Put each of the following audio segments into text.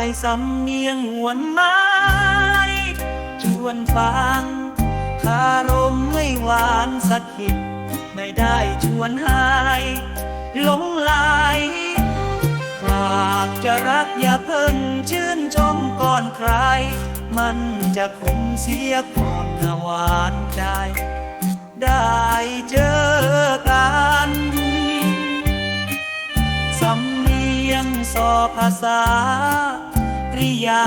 ายสำเนียงหวนไม้ชวนฟังคารมไม่หวานสักหิดไม่ได้ชวนหายหลงไหลหากจะรักอย่าเพิ่งชื่นชมก่อนใคร มันจะคงเสียก่อนนะหวานใจ อภาษาริยา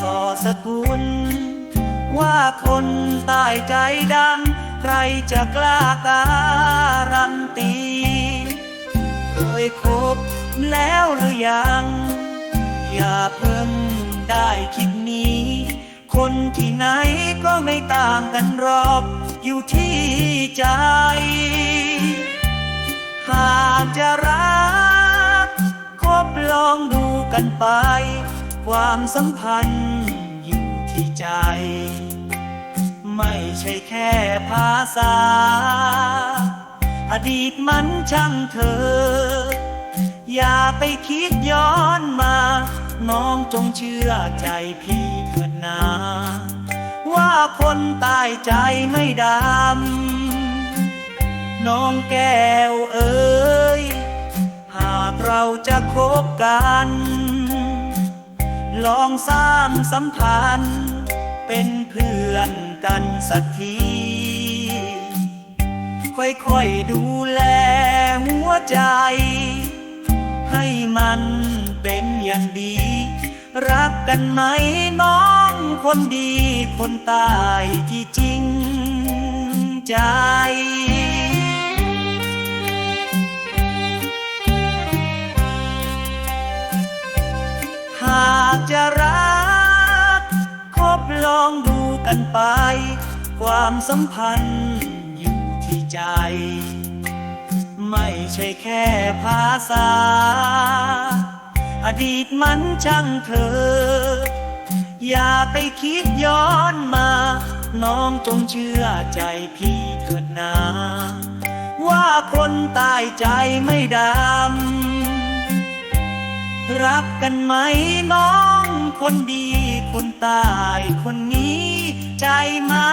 สอสกุล ว่าคนใต้ใจดำใครจะกล้าการันตีเคยคบแล้วหรือยัง อย่าเพิ่งได้คิดนี้ คนที่ไหนก็ไม่ต่างกันรอกอยู่ที่ใจ หากจะรัก องดูกันไป ความสัมพันธ์อยู่ที่ใจ ไม่ใช่แค่ภาษา อดีตมันช่างเธอ อย่าไปคิดย้อนมา น้องจงเชื่อใจพี่เถิดนาว่าคนตายใจไม่ดำน้องแก้วเอ๋ย เราจะคบกัน ลองสร้างสัมพันธ์ เป็นเพื่อนกันสักที ค่อยๆดูแลหัวใจ ให้มันเป็นอย่างดี รักกันไหมน้องคนดีคนตายที่จริงใจ จะรัก คบลองดูกันไป ความสัมพันธ์อยู่ที่ใจ ไม่ใช่แค่ภาษา อดีตมันช่างเธอ อย่าไปคิดย้อนมา น้องจงเชื่อใจพี่เถิดนาว่าคนตายใจไม่ดำ รักกันไหมน้อง คนดี คนตายคนนี้ ใจมา